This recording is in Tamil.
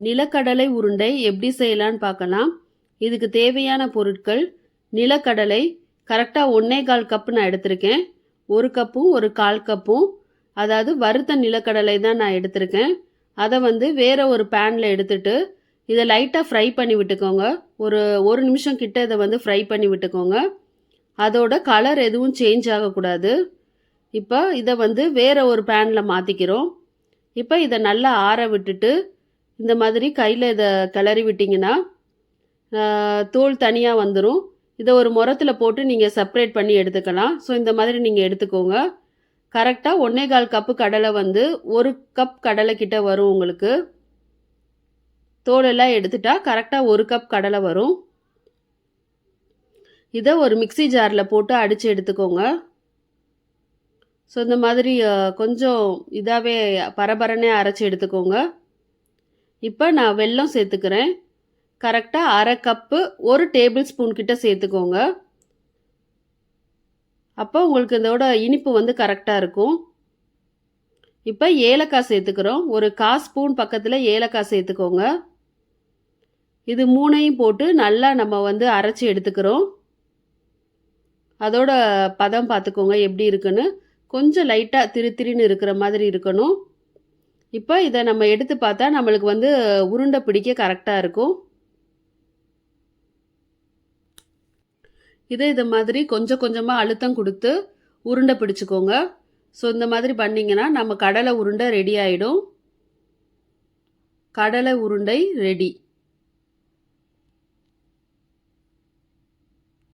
நிலக்கடலை உருண்டை எப்படி செய்யலான்னு பார்க்கலாம். இதுக்கு தேவையான பொருட்கள் நிலக்கடலை. கரெக்டாக ஒன்றே கால் கப்பு நான் எடுத்திருக்கேன். ஒரு கப்பும் ஒரு கால் கப்பும் அதாவது வறுத்த நிலக்கடலை தான் நான் எடுத்திருக்கேன். அதை வந்து வேறு ஒரு பேனில் எடுத்துட்டு இதை லைட்டாக ஃப்ரை பண்ணி விட்டுக்கோங்க. ஒரு ஒரு நிமிஷம் கிட்ட இதை வந்து ஃப்ரை பண்ணி விட்டுக்கோங்க. அதோட கலர் எதுவும் சேஞ்ச் ஆகக்கூடாது. இப்போ இதை வந்து வேறு ஒரு பேனில் மாற்றிக்கிறோம் இப்போ இதை நல்லா ஆற விட்டுட்டு இந்த மாதிரி கையில் இதை கிளறி விட்டிங்கன்னா தோல் தனியாக வந்துடும் இதை ஒரு முரத்தில் போட்டு நீங்கள் செப்பரேட் பண்ணி எடுத்துக்கலாம். ஸோ இந்த மாதிரி நீங்கள் எடுத்துக்கோங்க. கரெக்டாக ஒன்றே கால் கப்பு கடலை வந்து ஒரு கப் கடலை கிட்ட வரும் உங்களுக்கு. தோலெல்லாம் எடுத்துட்டா கரெக்டாக ஒரு கப் கடலை வரும். இதை ஒரு மிக்ஸி ஜாரில் போட்டு அடித்து எடுத்துக்கோங்க. ஸோ இந்த மாதிரி கொஞ்சம் இதாகவே பரபரனே அரைச்சி எடுத்துக்கோங்க. இப்போ நான் வெல்லம் சேர்த்துக்கிறேன். கரெக்டாக அரை கப்பு ஒரு டேபிள் ஸ்பூன் கிட்ட சேர்த்துக்கோங்க. அப்போ உங்களுக்கு இதோட இனிப்பு வந்து கரெக்டாக இருக்கும். இப்போ ஏலக்காய் சேர்த்துக்கிறோம். ஒரு கா ஸ்பூன் பக்கத்தில் ஏலக்காய் சேர்த்துக்கோங்க. இது மூணையும் போட்டு நல்லா நம்ம வந்து அரைச்சி எடுத்துக்கிறோம். அதோட பதம் பார்த்துக்கோங்க எப்படி இருக்குன்னு. கொஞ்சம் லைட்டாக திரு திருன்னு இருக்கிற மாதிரி இருக்கணும். இப்போ இதை நம்ம எடுத்து பார்த்தா நம்மளுக்கு வந்து உருண்டை பிடிக்க கரெக்டாக இருக்கும். இதை இது மாதிரி கொஞ்சம் கொஞ்சமாக அழுத்தம் கொடுத்து உருண்டை பிடிச்சிக்கோங்க. ஸோ இந்த மாதிரி பண்ணிங்கன்னா நம்ம கடலை உருண்டை ரெடி ஆகிடும் கடலை உருண்டை ரெடி